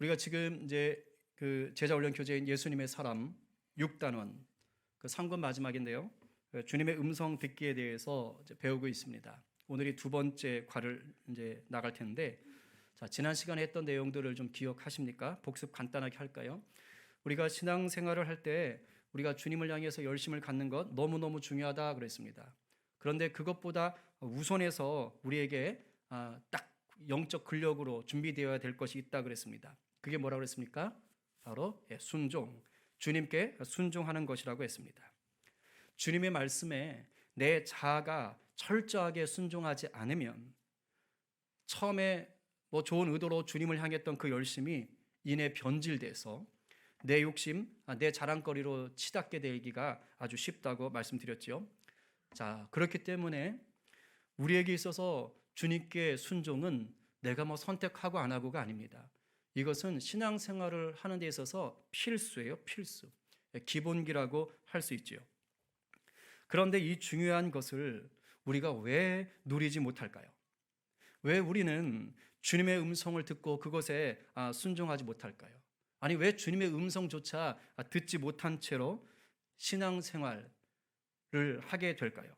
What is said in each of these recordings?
우리가 지금 이제 그 제자 훈련 교재인 예수님의 사람 6단원 그 3권 마지막인데요. 그 주님의 음성 듣기에 대해서 배우고 있습니다. 오늘이 두 번째 과를 이제 나갈 텐데 자, 지난 시간에 했던 내용들을 좀 기억하십니까? 복습 간단하게 할까요? 우리가 신앙생활을 할 때 우리가 주님을 향해서 열심을 갖는 것 너무너무 중요하다 그랬습니다. 그런데 그것보다 우선해서 우리에게 아, 딱 영적 근력으로 준비되어야 될 것이 있다 그랬습니다. 그게 뭐라 그랬습니까? 바로 예, 순종. 주님께 순종하는 것이라고 했습니다. 주님의 말씀에 내 자아가 철저하게 순종하지 않으면 처음에 뭐 좋은 의도로 주님을 향했던 그 열심이 이내 변질돼서 내 욕심, 아, 내 자랑거리로 치닫게 되기가 아주 쉽다고 말씀드렸죠. 자, 그렇기 때문에 우리에게 있어서 주님께 순종은 내가 뭐 선택하고 안 하고가 아닙니다. 이것은 신앙생활을 하는 데 있어서 필수예요, 필수. 기본기라고 할 수 있지요. 그런데 이 중요한 것을 우리가 왜 누리지 못할까요? 왜 우리는 주님의 음성을 듣고 그것에 아, 순종하지 못할까요? 아니 왜 주님의 음성조차 듣지 못한 채로 신앙생활을 하게 될까요?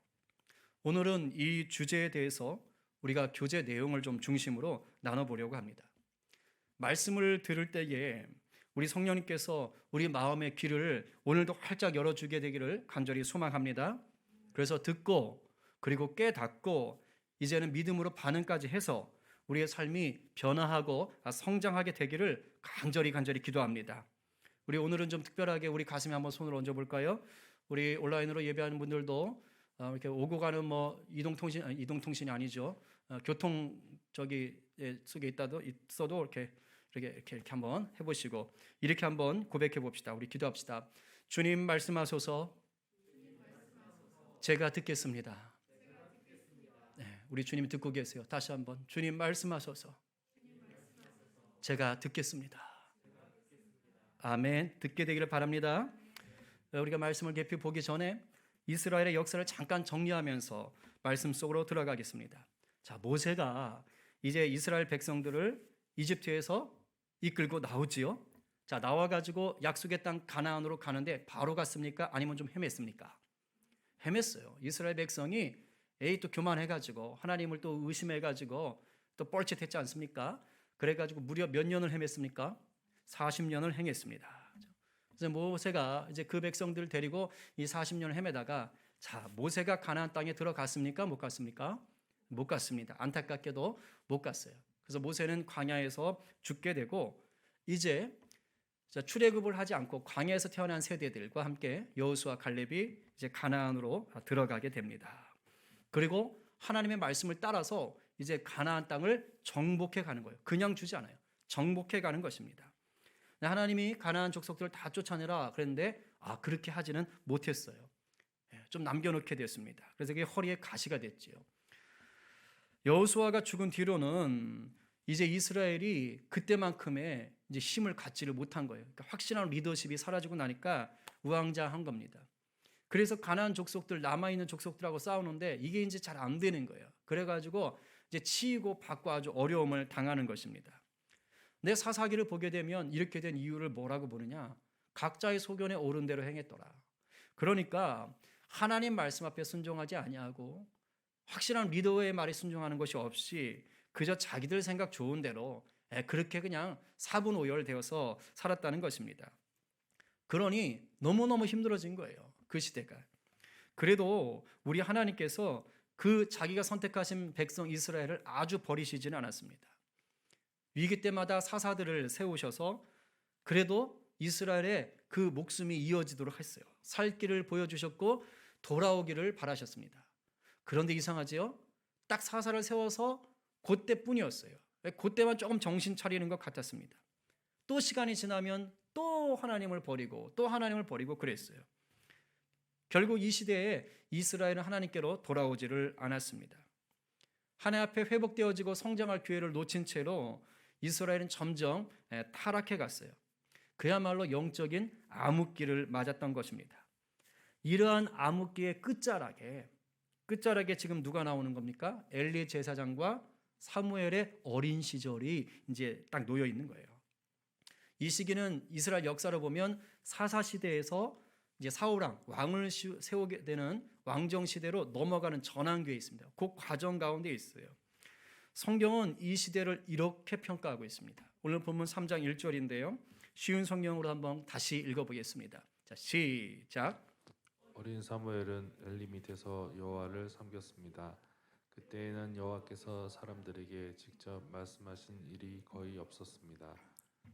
오늘은 이 주제에 대해서 우리가 교재 내용을 좀 중심으로 나눠보려고 합니다. 말씀을 들을 때에 우리 성령님께서 우리 마음의 귀를 오늘도 활짝 열어주게 되기를 간절히 소망합니다. 그래서 듣고 그리고 깨닫고 이제는 믿음으로 반응까지 해서 우리의 삶이 변화하고 성장하게 되기를 간절히 간절히 기도합니다. 우리 오늘은 좀 특별하게 우리 가슴에 한번 손을 얹어 볼까요? 우리 온라인으로 예배하는 분들도 어, 이렇게 오고 가는 뭐 이동통신 이동통신이 아니죠. 어, 교통 저기 예, 속에 있다도 있어도 이렇게 이렇게 이렇게 이렇게 한번 해보시고 이렇게 한번 고백해 봅시다. 우리 기도합시다. 주님 말씀하소서. 제가 듣겠습니다. 네, 우리 주님 듣고 계세요. 다시 한번 주님 말씀하소서. 제가 듣겠습니다. 아멘. 듣게 되기를 바랍니다. 우리가 말씀을 깊이 보기 전에 이스라엘의 역사를 잠깐 정리하면서 말씀 속으로 들어가겠습니다. 자, 모세가 이제 이스라엘 백성들을 이집트에서 이끌고 나오지요. 자, 나와 가지고 약속의 땅 가나안으로 가는데 바로 갔습니까? 아니면 좀 헤맸습니까? 헤맸어요. 이스라엘 백성이 에이 또 교만해 가지고 하나님을 또 의심해 가지고 또 뻘짓했지 않습니까? 그래 가지고 무려 몇 년을 헤맸습니까? 40년을 행했습니다. 그래서 모세가 이제 그 백성들을 데리고 이 40년을 헤매다가 자, 모세가 가나안 땅에 들어갔습니까? 못 갔습니까? 못 갔습니다. 안타깝게도 못 갔어요. 그래서 모세는 광야에서 죽게 되고 이제 출애굽을 하지 않고 광야에서 태어난 세대들과 함께 여호수아 갈렙이 이제 가나안으로 들어가게 됩니다. 그리고 하나님의 말씀을 따라서 이제 가나안 땅을 정복해 가는 거예요. 그냥 주지 않아요. 정복해 가는 것입니다. 하나님이 가나안 족속들을 다 쫓아내라 그랬는데 아 그렇게 하지는 못했어요. 예, 좀 남겨놓게 됐습니다. 그래서 그게 허리에 가시가 됐지요. 여호수아가 죽은 뒤로는 이제 이스라엘이 그때만큼의 이제 힘을 갖지를 못한 거예요. 그러니까 확실한 리더십이 사라지고 나니까 우왕좌한 겁니다. 그래서 가나안 족속들 남아 있는 족속들하고 싸우는데 이게 이제 잘 안 되는 거예요. 그래 가지고 이제 치이고 받고 아주 어려움을 당하는 것입니다. 내 사사기를 보게 되면 이렇게 된 이유를 뭐라고 보느냐? 각자의 소견에 옳은 대로 행했더라. 그러니까 하나님 말씀 앞에 순종하지 아니하고 확실한 리더의 말에 순종하는 것이 없이 그저 자기들 생각 좋은 대로 그렇게 그냥 사분오열되어서 살았다는 것입니다. 그러니 너무너무 힘들어진 거예요. 그 시대가. 그래도 우리 하나님께서 그 자기가 선택하신 백성 이스라엘을 아주 버리시지는 않았습니다. 위기 때마다 사사들을 세우셔서 그래도 이스라엘의 그 목숨이 이어지도록 했어요. 살 길을 보여주셨고 돌아오기를 바라셨습니다. 그런데 이상하지요? 딱 사사를 세워서 그때뿐이었어요. 그때만 조금 정신 차리는 것 같았습니다. 또 시간이 지나면 또 하나님을 버리고 또 하나님을 버리고 그랬어요. 결국 이 시대에 이스라엘은 하나님께로 돌아오지를 않았습니다. 하나님 앞에 회복되어지고 성장할 기회를 놓친 채로 이스라엘은 점점 타락해 갔어요. 그야말로 영적인 암흑기를 맞았던 것입니다. 이러한 암흑기의 끝자락에 끝자락에 지금 누가 나오는 겁니까? 엘리 제사장과 사무엘의 어린 시절이 이제 딱 놓여 있는 거예요. 이 시기는 이스라엘 역사를 보면 사사 시대에서 이제 사울왕 왕을 시- 세우게 되는 왕정 시대로 넘어가는 전환기에 있습니다. 그 과정 가운데 있어요. 성경은 이 시대를 이렇게 평가하고 있습니다. 오늘 본문 3장 1절인데요. 쉬운 성경으로 한번 다시 읽어보겠습니다. 자, 시작. 어린 사무엘은 엘리 밑에서 여호와를 섬겼습니다. 그때에는 여호와께서 사람들에게 직접 말씀하신 일이 거의 없었습니다.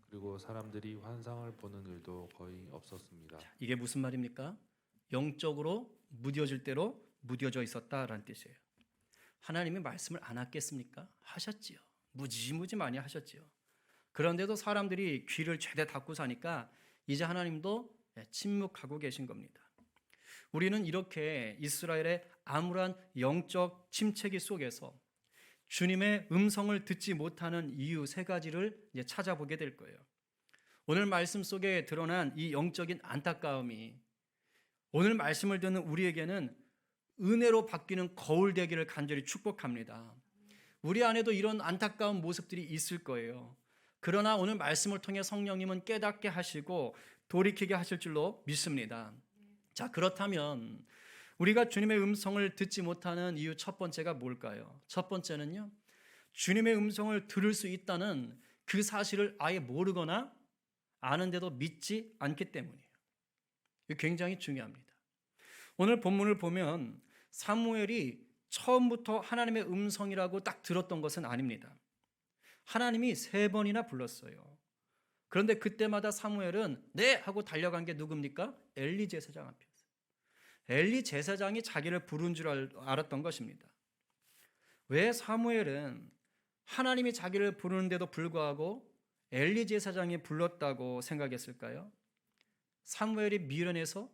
그리고 사람들이 환상을 보는 일도 거의 없었습니다. 이게 무슨 말입니까? 영적으로 무뎌질 대로 무뎌져 있었다라는 뜻이에요. 하나님이 말씀을 안 하겠습니까? 하셨지요. 무지무지 많이 하셨지요. 그런데도 사람들이 귀를 죄대 닫고 사니까 이제 하나님도 예, 침묵하고 계신 겁니다. 우리는 이렇게 이스라엘의 암울한 영적 침체기 속에서 주님의 음성을 듣지 못하는 이유 세 가지를 이제 찾아보게 될 거예요. 오늘 말씀 속에 드러난 이 영적인 안타까움이 오늘 말씀을 듣는 우리에게는 은혜로 바뀌는 거울 되기를 간절히 축복합니다. 우리 안에도 이런 안타까운 모습들이 있을 거예요. 그러나 오늘 말씀을 통해 성령님은 깨닫게 하시고 돌이키게 하실 줄로 믿습니다. 자, 그렇다면 우리가 주님의 음성을 듣지 못하는 이유 첫 번째가 뭘까요? 첫 번째는요. 주님의 음성을 들을 수 있다는 그 사실을 아예 모르거나 아는데도 믿지 않기 때문이에요. 굉장히 중요합니다. 오늘 본문을 보면 사무엘이 처음부터 하나님의 음성이라고 딱 들었던 것은 아닙니다. 하나님이 세 번이나 불렀어요. 그런데 그때마다 사무엘은 네 하고 달려간 게 누굽니까? 엘리 제사장 앞이었어요. 엘리 제사장이 자기를 부른 줄 알- 알았던 것입니다. 왜 사무엘은 하나님이 자기를 부르는데도 불구하고 엘리 제사장이 불렀다고 생각했을까요? 사무엘이 미련해서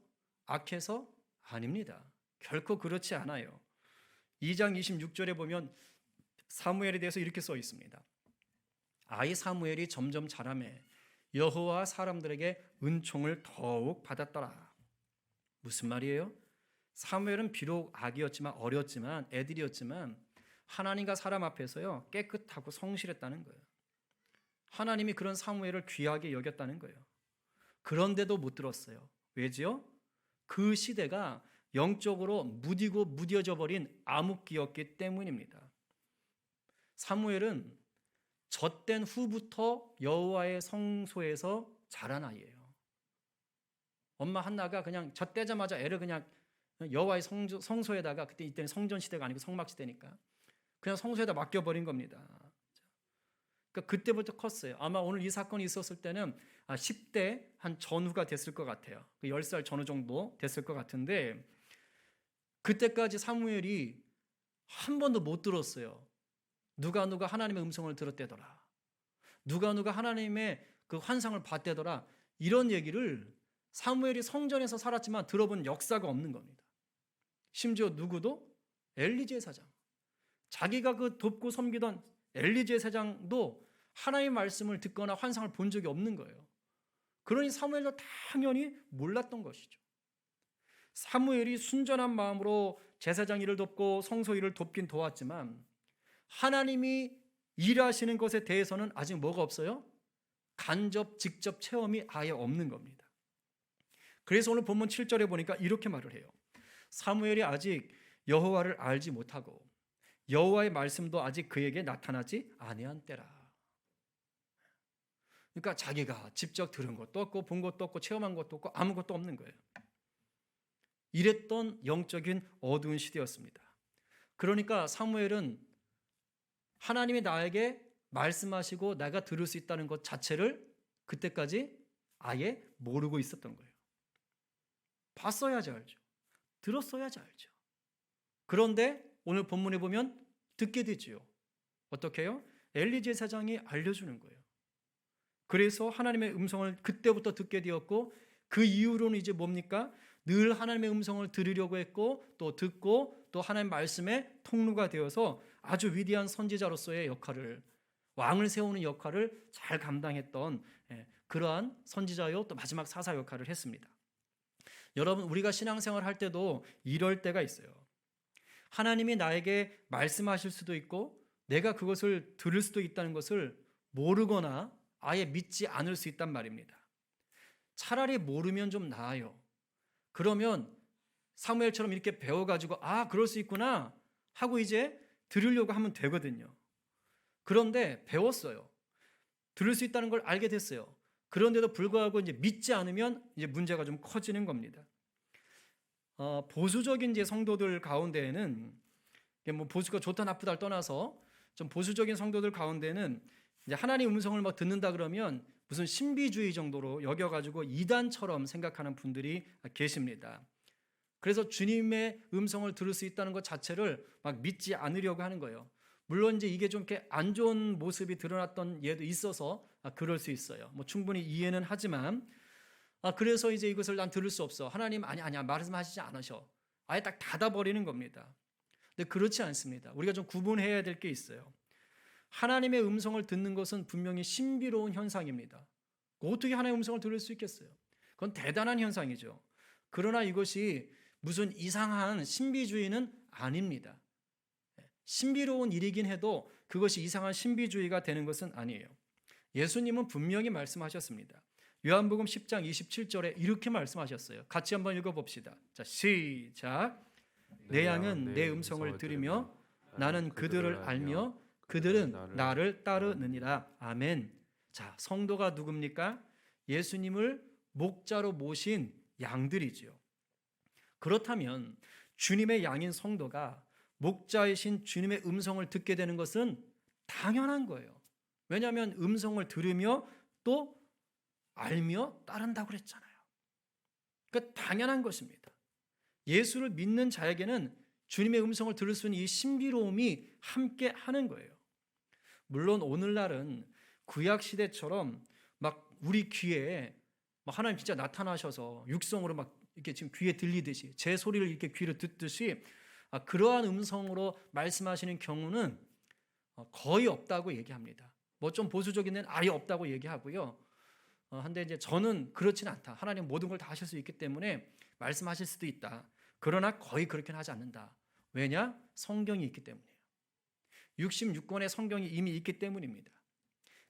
악해서 아닙니다. 결코 그렇지 않아요. 2장 26절에 보면 사무엘에 대해서 이렇게 써 있습니다. 아이 사무엘이 점점 자라매 여호와 사람들에게 은총을 더욱 받았더라. 무슨 말이에요? 사무엘은 비록 아기였지만 어렸지만 애들이었지만 하나님과 사람 앞에서요 깨끗하고 성실했다는 거예요. 하나님이 그런 사무엘을 귀하게 여겼다는 거예요. 그런데도 못 들었어요. 왜지요? 그 시대가 영적으로 무디고 무뎌져 버린 암흑기였기 때문입니다. 사무엘은 젖된 후부터 여호와의 성소에서 자란 아이예요. 엄마 한나가 그냥 젖대자마자 애를 그냥 여호와의 성소, 성소 에다가 그때 이때는 성전 시대가 아니고 성막 시대니까 그냥 성소에다 맡겨버린 겁니다. 그러니까 그때부터 컸어요. 아마 오늘 이 사건이 있었을 때는 10대 한 전후가 됐을 것 같아요. 10살 전후 정도 됐을 것 같은데 그때까지 사무엘이 한 번도 못 들었어요. 누가 누가 하나님의 음성을 들었대더라. 누가 누가 하나님의 그 환상을 봤대더라. 이런 얘기를 사무엘이 성전에서 살았지만 들어본 역사가 없는 겁니다. 심지어 누구도 엘리 제 사장. 자기가 그 돕고 섬기던 엘리 제 사장도 하나님의 말씀을 듣거나 환상을 본 적이 없는 거예요. 그러니 사무엘도 당연히 몰랐던 것이죠. 사무엘이 순전한 마음으로 제사장 일을 돕고 성소 일을 돕긴 도왔지만 하나님이 일하시는 것에 대해서는 아직 뭐가 없어요? 간접 직접 체험이 아예 없는 겁니다. 그래서 오늘 본문 7절에 보니까 이렇게 말을 해요. 사무엘이 아직 여호와를 알지 못하고 여호와의 말씀도 아직 그에게 나타나지 아니한 때라. 그러니까 자기가 직접 들은 것도 없고 본 것도 없고 체험한 것도 없고 아무것도 없는 거예요. 이랬던 영적인 어두운 시대였습니다. 그러니까 사무엘은 하나님이 나에게 말씀하시고 내가 들을 수 있다는 것 자체를 그때까지 아예 모르고 있었던 거예요. 봤어야지 알죠. 들었어야지 알죠. 그런데 오늘 본문에 보면 듣게 되지요. 어떻게 해요? 엘리 제사장이 알려주는 거예요. 그래서 하나님의 음성을 그때부터 듣게 되었고 그 이후로는 이제 뭡니까? 늘 하나님의 음성을 들으려고 했고 또 듣고 또 하나님 말씀의 통로가 되어서 아주 위대한 선지자로서의 역할을 왕을 세우는 역할을 잘 감당했던 예, 그러한 선지자요 또 마지막 사사 역할을 했습니다. 여러분 우리가 신앙생활 할 때도 이럴 때가 있어요. 하나님이 나에게 말씀하실 수도 있고 내가 그것을 들을 수도 있다는 것을 모르거나 아예 믿지 않을 수 있단 말입니다. 차라리 모르면 좀 나아요. 그러면 사무엘처럼 이렇게 배워가지고 아 그럴 수 있구나 하고 이제 들으려고 하면 되거든요. 그런데 배웠어요. 들을 수 있다는 걸 알게 됐어요. 그런데도 불구하고 이제 믿지 않으면 이제 문제가 좀 커지는 겁니다. 어, 보수적인 이제 성도들 가운데에는 뭐 보수가 좋다 나쁘다를 떠나서 좀 보수적인 성도들 가운데는 이제 하나님 음성을 막 듣는다 그러면 무슨 신비주의 정도로 여겨가지고 이단처럼 생각하는 분들이 계십니다. 그래서 주님의 음성을 들을 수 있다는 것 자체를 막 믿지 않으려고 하는 거예요. 물론 이제 이게 좀 이렇게 안 좋은 모습이 드러났던 예도 있어서 아, 그럴 수 있어요. 뭐 충분히 이해는 하지만 아 그래서 이제 이것을 난 들을 수 없어. 하나님 아니 아니야 말씀하시지 않으셔. 아예 딱 닫아버리는 겁니다. 근데 그렇지 않습니다. 우리가 좀 구분해야 될 게 있어요. 하나님의 음성을 듣는 것은 분명히 신비로운 현상입니다. 어떻게 하나님의 음성을 들을 수 있겠어요? 그건 대단한 현상이죠. 그러나 이것이 무슨 이상한 신비주의는 아닙니다. 신비로운 일이긴 해도 그것이 이상한 신비주의가 되는 것은 아니에요. 예수님은 분명히 말씀하셨습니다. 요한복음 10장 27절에 이렇게 말씀하셨어요. 같이 한번 읽어봅시다. 자, 시작. 내 양은 내 음성을 들으며 나는 그들을 알며 그들은 나를 따르느니라. 아멘. 자, 성도가 누굽니까? 예수님을 목자로 모신 양들이지요. 그렇다면 주님의 양인 성도가 목자이신 주님의 음성을 듣게 되는 것은 당연한 거예요. 왜냐하면 음성을 들으며 또 알며 따른다고 그랬잖아요. 그러니까 당연한 것입니다. 예수를 믿는 자에게는 주님의 음성을 들을 수 있는 이 신비로움이 함께 하는 거예요. 물론 오늘날은 구약 시대처럼 막 우리 귀에 막 하나님 진짜 나타나셔서 육성으로 막 이렇게 지금 귀에 들리듯이 제 소리를 이렇게 귀로 듣듯이 아, 그러한 음성으로 말씀하시는 경우는 어, 거의 없다고 얘기합니다. 뭐 좀 보수적인 데는 아예 없다고 얘기하고요. 어, 한데 이제 저는 그렇진 않다. 하나님 모든 걸 다 하실 수 있기 때문에 말씀하실 수도 있다. 그러나 거의 그렇게는 하지 않는다. 왜냐? 성경이 있기 때문이에요. 66권의 성경이 이미 있기 때문입니다.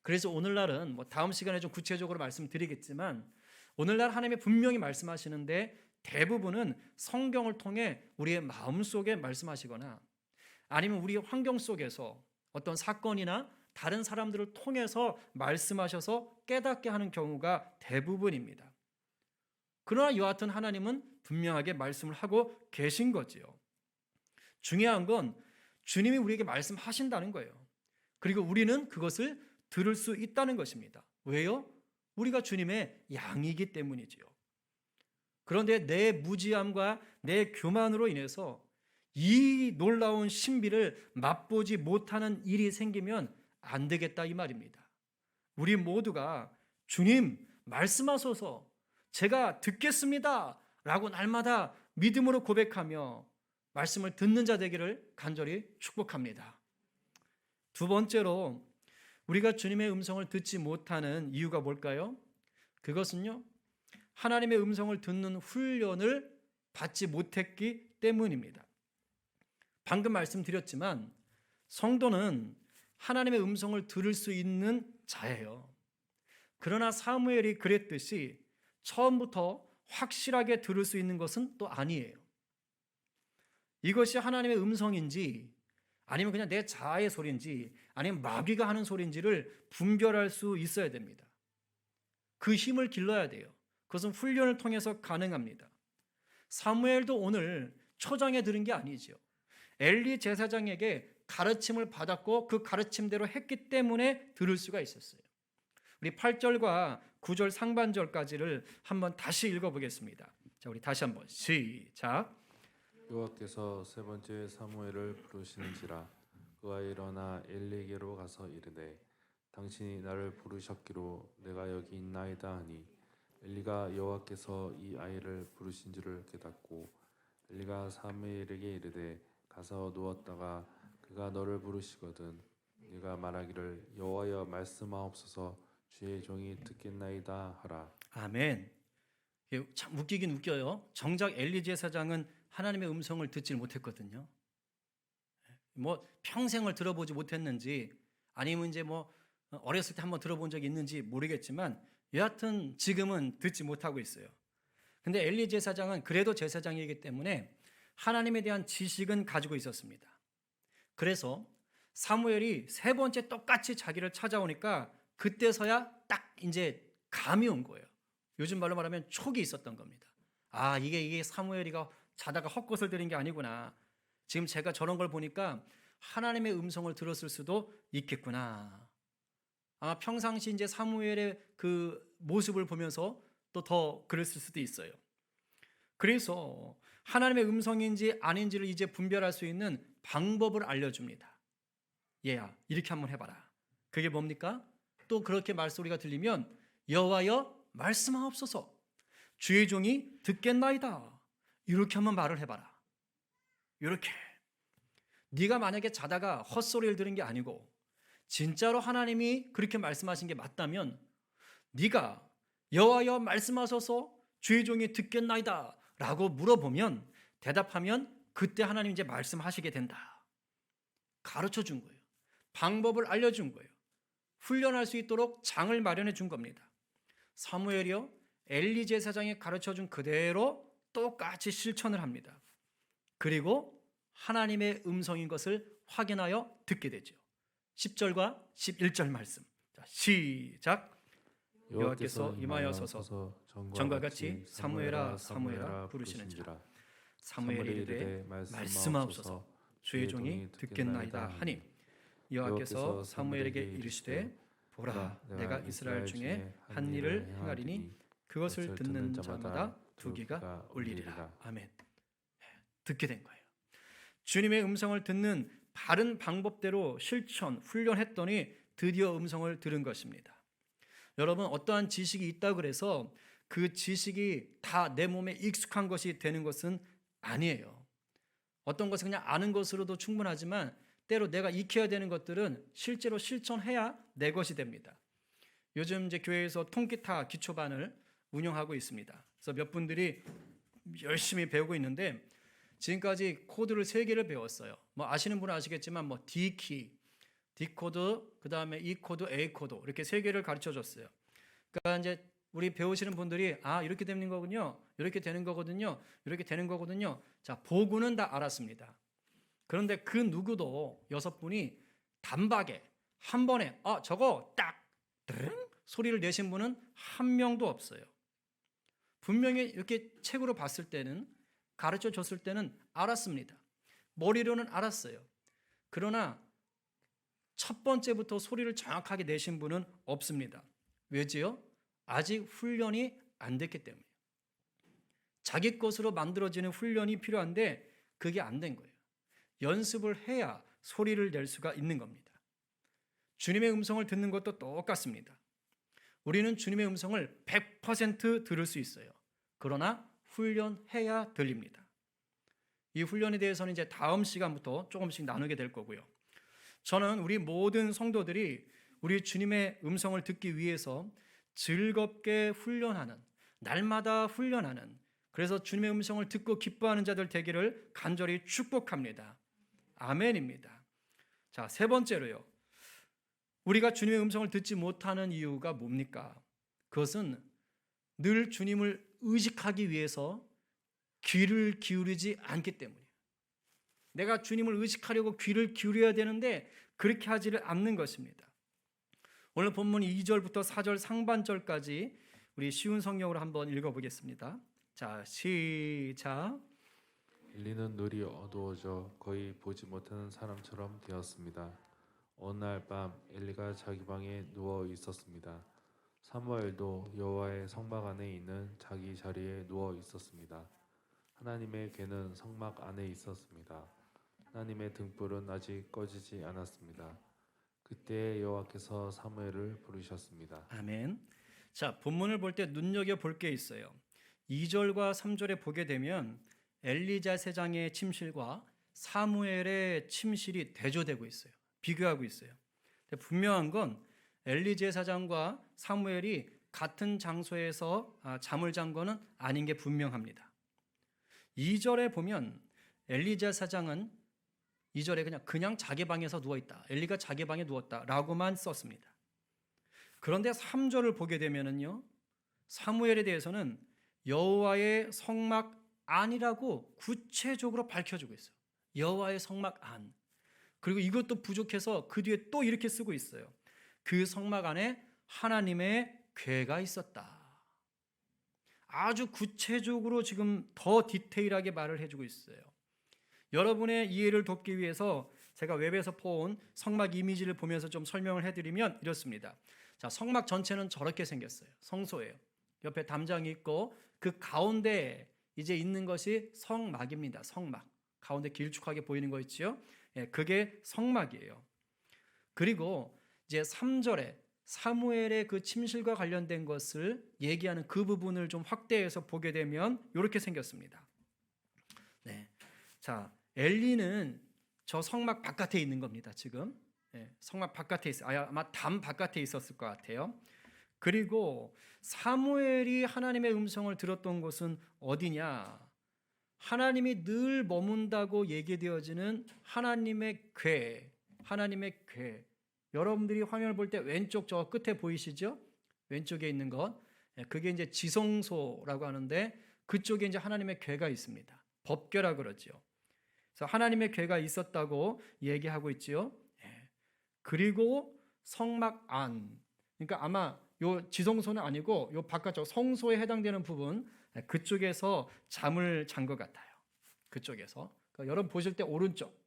그래서 오늘날은 뭐 다음 시간에 좀 구체적으로 말씀드리겠지만 오늘날 하나님이 분명히 말씀하시는데 대부분은 성경을 통해 우리의 마음 속에 말씀하시거나 아니면 우리 환경 속에서 어떤 사건이나 다른 사람들을 통해서 말씀하셔서 깨닫게 하는 경우가 대부분입니다. 그러나 여하튼 하나님은 분명하게 말씀을 하고 계신 거지요. 중요한 건 주님이 우리에게 말씀하신다는 거예요. 그리고 우리는 그것을 들을 수 있다는 것입니다. 왜요? 우리가 주님의 양이기 때문이지요. 그런데 내 무지함과 내 교만으로 인해서 이 놀라운 신비를 맛보지 못하는 일이 생기면 안 되겠다 이 말입니다. 우리 모두가 주님 말씀하소서 제가 듣겠습니다 라고 날마다 믿음으로 고백하며 말씀을 듣는 자 되기를 간절히 축복합니다. 두 번째로 우리가 주님의 음성을 듣지 못하는 이유가 뭘까요? 그것은요. 하나님의 음성을 듣는 훈련을 받지 못했기 때문입니다. 방금 말씀드렸지만 성도는 하나님의 음성을 들을 수 있는 자예요. 그러나 사무엘이 그랬듯이 처음부터 확실하게 들을 수 있는 것은 또 아니에요. 이것이 하나님의 음성인지 아니면 그냥 내 자아의 소리인지 아니면 마귀가 하는 소리인지를 분별할 수 있어야 됩니다. 그 힘을 길러야 돼요. 그것은 훈련을 통해서 가능합니다. 사무엘도 오늘 초장에 들은 게 아니죠. 엘리 제사장에게 가르침을 받았고 그 가르침대로 했기 때문에 들을 수가 있었어요. 우리 8절과 9절 상반절까지를 한번 다시 읽어보겠습니다. 자, 우리 다시 한번 시작. 여호와께서 세 번째 사무엘을 부르시는지라 그가 일어나 엘리에게로 가서 이르되 당신이 나를 부르셨기로 내가 여기 있나이다 하니 엘리가 여호와께서 이 아이를 부르신 줄을 깨닫고 엘리가 사무엘에게 이르되 가서 누웠다가 그가 너를 부르시거든 네가 말하기를 여호와여 말씀하옵소서 주의 종이 듣겠나이다 하라 아멘. 참 웃기긴 웃겨요. 정작 엘리 제 사장은 하나님의 음성을 듣질 못했거든요. 뭐 평생을 들어보지 못했는지 아니면 이제 뭐 어렸을 때 한번 들어본 적이 있는지 모르겠지만 여하튼 지금은 듣지 못하고 있어요. 근데 엘리 제사장은 그래도 제사장이기 때문에 하나님에 대한 지식은 가지고 있었습니다. 그래서 사무엘이 세 번째 똑같이 자기를 찾아오니까 그때서야 딱 이제 감이 온 거예요. 요즘 말로 말하면 촉이 있었던 겁니다. 아, 이게 이게 사무엘이가 자다가 헛것을 들은 게 아니구나. 지금 제가 저런 걸 보니까 하나님의 음성을 들었을 수도 있겠구나. 아, 평상시 이제 사무엘의 그 모습을 보면서 또 더 그랬을 수도 있어요. 그래서 하나님의 음성인지 아닌지를 이제 분별할 수 있는 방법을 알려줍니다. 얘야, 이렇게 한번 해봐라. 그게 뭡니까? 또 그렇게 말소리가 들리면 여호와여 말씀하옵소서. 주의 종이 듣겠나이다. 이렇게 한번 말을 해봐라. 이렇게. 네가 만약에 자다가 헛소리를 들은 게 아니고 진짜로 하나님이 그렇게 말씀하신 게 맞다면 네가 여호와여 말씀하소서 주의 종이 듣겠나이다라고 물어보면 대답하면 그때 하나님 이제 말씀하시게 된다. 가르쳐 준 거예요. 방법을 알려 준 거예요. 훈련할 수 있도록 장을 마련해 준 겁니다. 사무엘이요 엘리 제사장이 가르쳐 준 그대로 똑같이 실천을 합니다. 그리고 하나님의 음성인 것을 확인하여 듣게 되죠. 10절과 11절 말씀. 자, 시작. 여호와께서 임하여 서서 전과 같이 사무엘아 사무엘아 부르시는지라 사무엘이 이르되 말씀하옵소서. 주의 종이 듣겠나이다 하니 여호와께서 사무엘에게 이르시되 보라 내가 이스라엘 중에 한 일을 행하리니 그것을 듣는 자마다 두 귀가 울리리라. 아멘. 듣게 된 거예요. 주님의 음성을 듣는 바른 방법대로 실천 훈련했더니 드디어 음성을 들은 것입니다. 여러분 어떠한 지식이 있다 그래서 그 지식이 다 내 몸에 익숙한 것이 되는 것은 아니에요. 어떤 것은 그냥 아는 것으로도 충분하지만 때로 내가 익혀야 되는 것들은 실제로 실천해야 내 것이 됩니다. 요즘 이제 교회에서 통기타 기초반을 운영하고 있습니다. 그래서 몇 분들이 열심히 배우고 있는데 지금까지 코드를 세 개를 배웠어요. 뭐 아시는 분은 아시겠지만 뭐 D 키, D 코드, 그 다음에 E 코드, A 코드 이렇게 세 개를 가르쳐 줬어요. 그러니까 이제 우리 배우시는 분들이 아 이렇게 되는 거군요, 이렇게 되는 거거든요, 이렇게 되는 거거든요. 자 보고는 다 알았습니다. 그런데 그 누구도 여섯 분이 단박에 한 번에 아 저거 딱 드릉 소리를 내신 분은 한 명도 없어요. 분명히 이렇게 책으로 봤을 때는 가르쳐 줬을 때는 알았습니다. 머리로는 알았어요. 그러나 첫 번째부터 소리를 정확하게 내신 분은 없습니다. 왜지요? 아직 훈련이 안 됐기 때문에. 자기 것으로 만들어지는 훈련이 필요한데 그게 안 된 거예요. 연습을 해야 소리를 낼 수가 있는 겁니다. 주님의 음성을 듣는 것도 똑같습니다. 우리는 주님의 음성을 100% 들을 수 있어요. 그러나 훈련해야 들립니다. 이 훈련에 대해서는 이제 다음 시간부터 조금씩 나누게 될 거고요. 저는 우리 모든 성도들이 우리 주님의 음성을 듣기 위해서 즐겁게 훈련하는 날마다 훈련하는 그래서 주님의 음성을 듣고 기뻐하는 자들 되기를 간절히 축복합니다. 아멘입니다. 자, 세 번째로요. 우리가 주님의 음성을 듣지 못하는 이유가 뭡니까? 그것은 늘 주님을 의식하기 위해서 귀를 기울이지 않기 때문이에요. 내가 주님을 의식하려고 귀를 기울여야 되는데 그렇게 하지를 않는 것입니다. 오늘 본문 2절부터 4절 상반절까지 우리 쉬운 성경으로 한번 읽어보겠습니다. 자, 시작. 엘리는 눈이 어두워져 거의 보지 못하는 사람처럼 되었습니다. 어느 날 밤 엘리가 자기 방에 누워 있었습니다. 사무엘도 여호와의 성막 안에 있는 자기 자리에 누워 있었습니다. 하나님의 괴는 성막 안에 있었습니다. 하나님의 등불은 아직 꺼지지 않았습니다. 그때 여호와께서 사무엘을 부르셨습니다. 아멘. 자, 본문을 볼 때 눈여겨 볼 게 있어요. 2절과 3절에 보게 되면 엘리자 세장의 침실과 사무엘의 침실이 대조되고 있어요. 비교하고 있어요. 분명한 건 엘리제 사장과 사무엘이 같은 장소에서 아, 잠을 잔 거는 아닌 게 분명합니다. 2절에 보면 엘리자 사장은 2절에 그냥 그냥 자기 방에서 누워 있다. 엘리가 자기 방에 누웠다라고만 썼습니다. 그런데 3절을 보게 되면은요. 사무엘에 대해서는 여호와의 성막 안이라고 구체적으로 밝혀주고 있어요. 여호와의 성막 안. 그리고 이것도 부족해서 그 뒤에 또 이렇게 쓰고 있어요. 그 성막 안에 하나님의 궤가 있었다. 아주 구체적으로 지금 더 디테일하게 말을 해주고 있어요. 여러분의 이해를 돕기 위해서 제가 웹에서 본 성막 이미지를 보면서 좀 설명을 해드리면 이렇습니다. 자, 성막 전체는 저렇게 생겼어요. 성소예요. 옆에 담장이 있고 그 가운데 이제 있는 것이 성막입니다. 성막. 가운데 길쭉하게 보이는 거 있지요? 예, 그게 성막이에요. 그리고 이제 3절에 사무엘의 그 침실과 관련된 것을 얘기하는 그 부분을 좀 확대해서 보게 되면 이렇게 생겼습니다. 네. 자, 엘리는 저 성막 바깥에 있는 겁니다. 지금 예, 성막 바깥에 있어. 요 아마 담 바깥에 있었을 것 같아요. 그리고 사무엘이 하나님의 음성을 들었던 곳은 어디냐? 하나님이 늘 머문다고 얘기되어지는 하나님의 궤, 하나님의 궤. 여러분들이 화면을 볼 때 왼쪽 저 끝에 보이시죠? 왼쪽에 있는 것. 예, 그게 이제 지성소라고 하는데 그쪽에 이제 하나님의 궤가 있습니다. 법궤라 그러죠. 그래서 하나님의 궤가 있었다고 얘기하고 있지요. 예. 그리고 성막 안. 그러니까 아마 요 지성소는 아니고 요 바깥쪽 성소에 해당되는 부분 예, 그쪽에서 잠을 잔 것 같아요. 그쪽에서. 그러니까 여러분 보실 때 오른쪽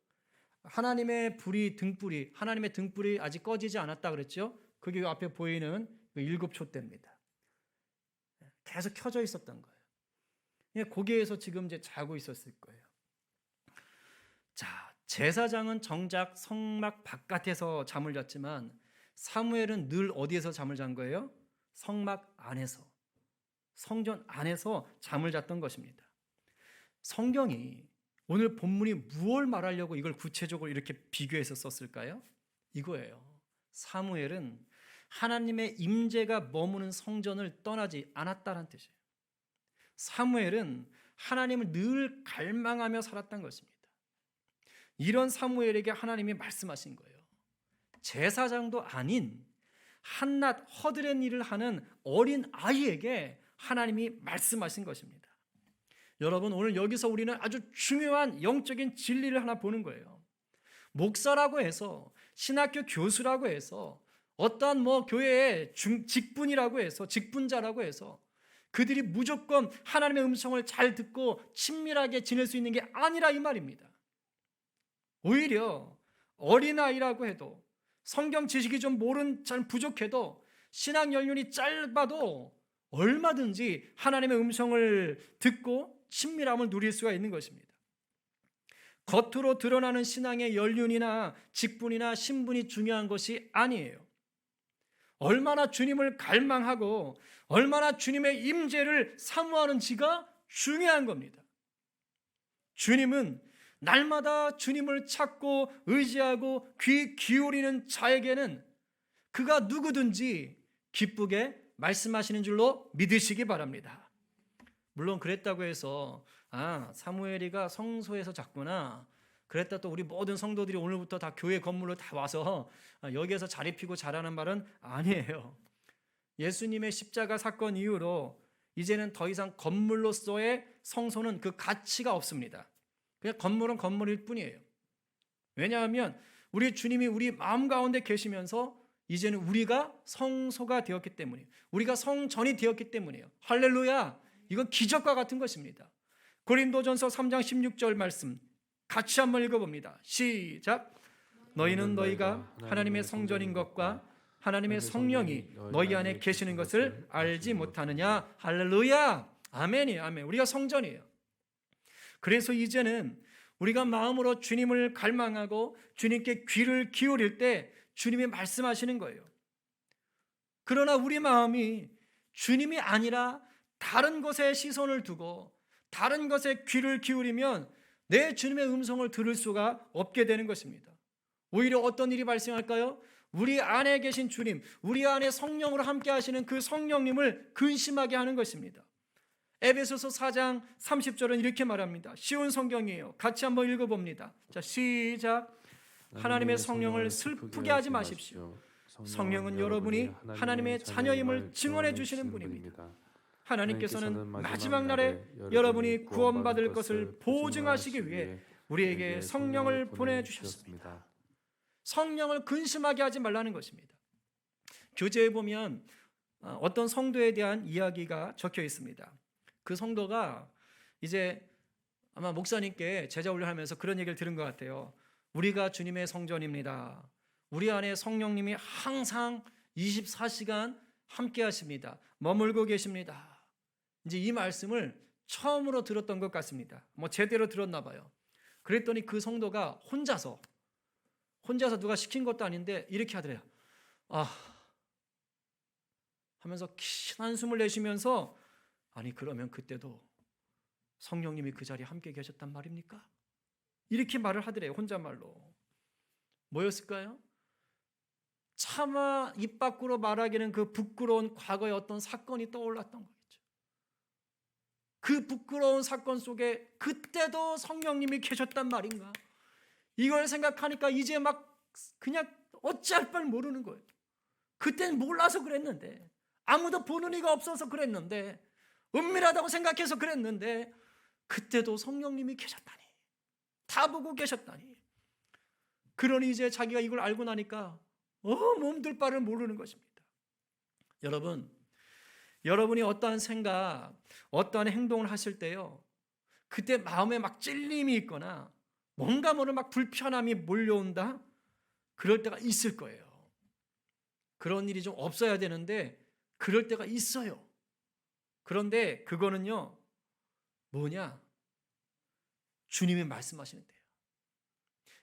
하나님의 불이 등불이 하나님의 등불이 아직 꺼지지 않았다 그랬죠? 그게 요 앞에 보이는 그 일곱 촛대입니다. 예, 계속 켜져 있었던 거예요. 예, 거기에서 지금 이제 자고 있었을 거예요. 자, 제사장은 정작 성막 바깥에서 잠을 잤지만 사무엘은 늘 어디에서 잠을 잔 거예요? 성막 안에서. 성전 안에서 잠을 잤던 것입니다. 성경이 오늘 본문이 무엇을 말하려고 이걸 구체적으로 이렇게 비교해서 썼을까요? 이거예요. 사무엘은 하나님의 임재가 머무는 성전을 떠나지 않았다는 뜻이에요. 사무엘은 하나님을 늘 갈망하며 살았던 것입니다. 이런 사무엘에게 하나님이 말씀하신 거예요. 제사장도 아닌 한낱 허드렛 일을 하는 어린 아이에게 하나님이 말씀하신 것입니다. 여러분 오늘 여기서 우리는 아주 중요한 영적인 진리를 하나 보는 거예요. 목사라고 해서 신학교 교수라고 해서 어떠한 뭐 교회의 중, 직분이라고 해서 직분자라고 해서 그들이 무조건 하나님의 음성을 잘 듣고 친밀하게 지낼 수 있는 게 아니라 이 말입니다. 오히려 어린아이라고 해도 성경 지식이 좀 모른 잘 부족해도 신앙 연륜이 짧아도 얼마든지 하나님의 음성을 듣고 친밀함을 누릴 수가 있는 것입니다. 겉으로 드러나는 신앙의 연륜이나 직분이나 신분이 중요한 것이 아니에요. 얼마나 주님을 갈망하고 얼마나 주님의 임재를 사모하는지가 중요한 겁니다. 주님은 날마다 주님을 찾고 의지하고 귀 기울이는 자에게는 그가 누구든지 기쁘게 말씀하시는 줄로 믿으시기 바랍니다. 물론 그랬다고 해서 아 사무엘이가 성소에서 잤구나. 그랬다 또 우리 모든 성도들이 오늘부터 다 교회 건물로 다 와서 여기에서 자리 피고 자라는 말은 아니에요. 예수님의 십자가 사건 이후로 이제는 더 이상 건물로서의 성소는 그 가치가 없습니다. 그냥 건물은 건물일 뿐이에요. 왜냐하면 우리 주님이 우리 마음 가운데 계시면서 이제는 우리가 성소가 되었기 때문이에요. 우리가 성전이 되었기 때문이에요. 할렐루야. 이건 기적과 같은 것입니다. 고린도전서 3장 16절 말씀 같이 한번 읽어봅니다. 시작. 너희는 너희가 하나님의 성전인 것과 하나님의 성령이 너희 안에 계시는 것을 알지 못하느냐. 할렐루야. 아멘이 아멘. 우리가 성전이에요. 그래서 이제는 우리가 마음으로 주님을 갈망하고 주님께 귀를 기울일 때 주님이 말씀하시는 거예요. 그러나 우리 마음이 주님이 아니라 다른 것에 시선을 두고 다른 것에 귀를 기울이면 내 주님의 음성을 들을 수가 없게 되는 것입니다. 오히려 어떤 일이 발생할까요? 우리 안에 계신 주님, 우리 안에 성령으로 함께 하시는 그 성령님을 근심하게 하는 것입니다. 에베소서 4장 30절은 이렇게 말합니다. 쉬운 성경이에요. 같이 한번 읽어봅니다. 자, 시작. 하나님의 성령을 슬프게 하지 마십시오. 성령은 여러분이 하나님의 자녀임을 증언해 주시는 분입니다. 하나님께서는 마지막 날에 여러분이 구원받을 것을 보증하시기 위해 우리에게 성령을 보내주셨습니다. 성령을 근심하게 하지 말라는 것입니다. 교재에 보면 어, 어떤 성도에 대한 이야기가 적혀 있습니다. 그 성도가 이제 아마 목사님께 제자 훈련하면서 그런 얘기를 들은 것 같아요. 우리가 주님의 성전입니다. 우리 안에 성령님이 항상 24시간 함께 하십니다. 머물고 계십니다. 이제 이 말씀을 처음으로 들었던 것 같습니다. 뭐 제대로 들었나 봐요. 그랬더니 그 성도가 혼자서 혼자서 누가 시킨 것도 아닌데 이렇게 하더래요. 아 하면서 긴 한숨을 내쉬면서 아니 그러면 그때도 성령님이 그 자리에 함께 계셨단 말입니까? 이렇게 말을 하더래요. 혼잣말로. 뭐였을까요? 차마 입 밖으로 말하기는 그 부끄러운 과거의 어떤 사건이 떠올랐던 거겠죠. 그 부끄러운 사건 속에 그때도 성령님이 계셨단 말인가? 이걸 생각하니까 이제 막 그냥 어찌할 바를 모르는 거예요. 그때는 몰라서 그랬는데 아무도 보는 이가 없어서 그랬는데 은밀하다고 생각해서 그랬는데 그때도 성령님이 계셨다니 다 보고 계셨다니 그러니 이제 자기가 이걸 알고 나니까 어 몸둘 바를 모르는 것입니다. 여러분 여러분이 어떠한 생각 어떠한 행동을 하실 때요 그때 마음에 막 찔림이 있거나 뭔가 모를 막 불편함이 몰려온다 그럴 때가 있을 거예요. 그런 일이 좀 없어야 되는데 그럴 때가 있어요. 그런데 그거는요, 뭐냐? 주님이 말씀하시는 데요.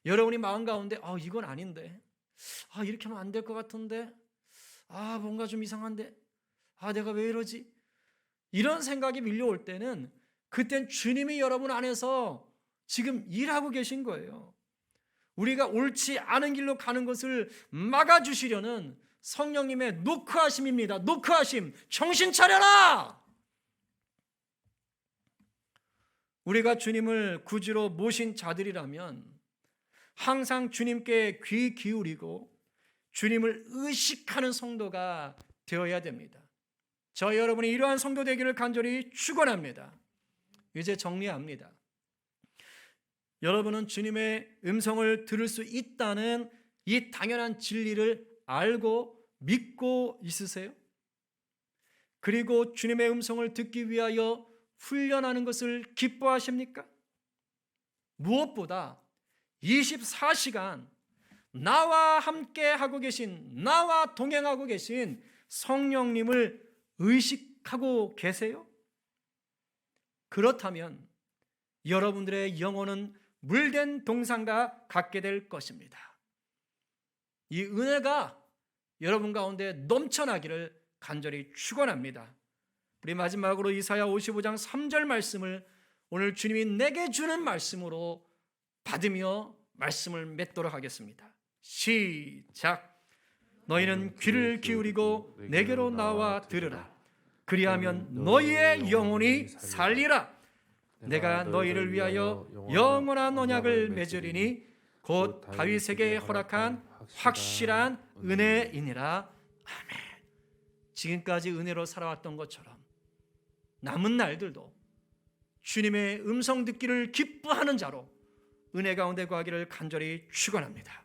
여러분이 마음 가운데, 아, 이건 아닌데. 아, 이렇게 하면 안 될 것 같은데. 아, 뭔가 좀 이상한데. 아, 내가 왜 이러지? 이런 생각이 밀려올 때는 그땐 주님이 여러분 안에서 지금 일하고 계신 거예요. 우리가 옳지 않은 길로 가는 것을 막아주시려는 성령님의 노크하심입니다. 노크하심. 정신 차려라! 우리가 주님을 구주로 모신 자들이라면 항상 주님께 귀 기울이고 주님을 의식하는 성도가 되어야 됩니다. 저 여러분이 이러한 성도 되기를 간절히 축원합니다. 이제 정리합니다. 여러분은 주님의 음성을 들을 수 있다는 이 당연한 진리를 알고 믿고 있으세요? 그리고 주님의 음성을 듣기 위하여 훈련하는 것을 기뻐하십니까? 무엇보다 24시간 나와 함께 하고 계신, 나와 동행하고 계신 성령님을 의식하고 계세요? 그렇다면 여러분들의 영혼은 물된 동상과 같게 될 것입니다. 이 은혜가 여러분 가운데 넘쳐나기를 간절히 축원합니다. 우리 마지막으로 이사야 55장 3절 말씀을 오늘 주님이 내게 주는 말씀으로 받으며 말씀을 맺도록 하겠습니다. 시작. 너희는 귀를 기울이고 내게로 나와 들으라. 그리하면 너희의 영혼이 살리라. 내가 너희를 위하여 영원한 언약을 맺으리니 곧 다윗에게 허락한 확실한 은혜이니라. 아멘. 지금까지 은혜로 살아왔던 것처럼 남은 날들도 주님의 음성 듣기를 기뻐하는 자로 은혜 가운데 거하기를 간절히 축원합니다.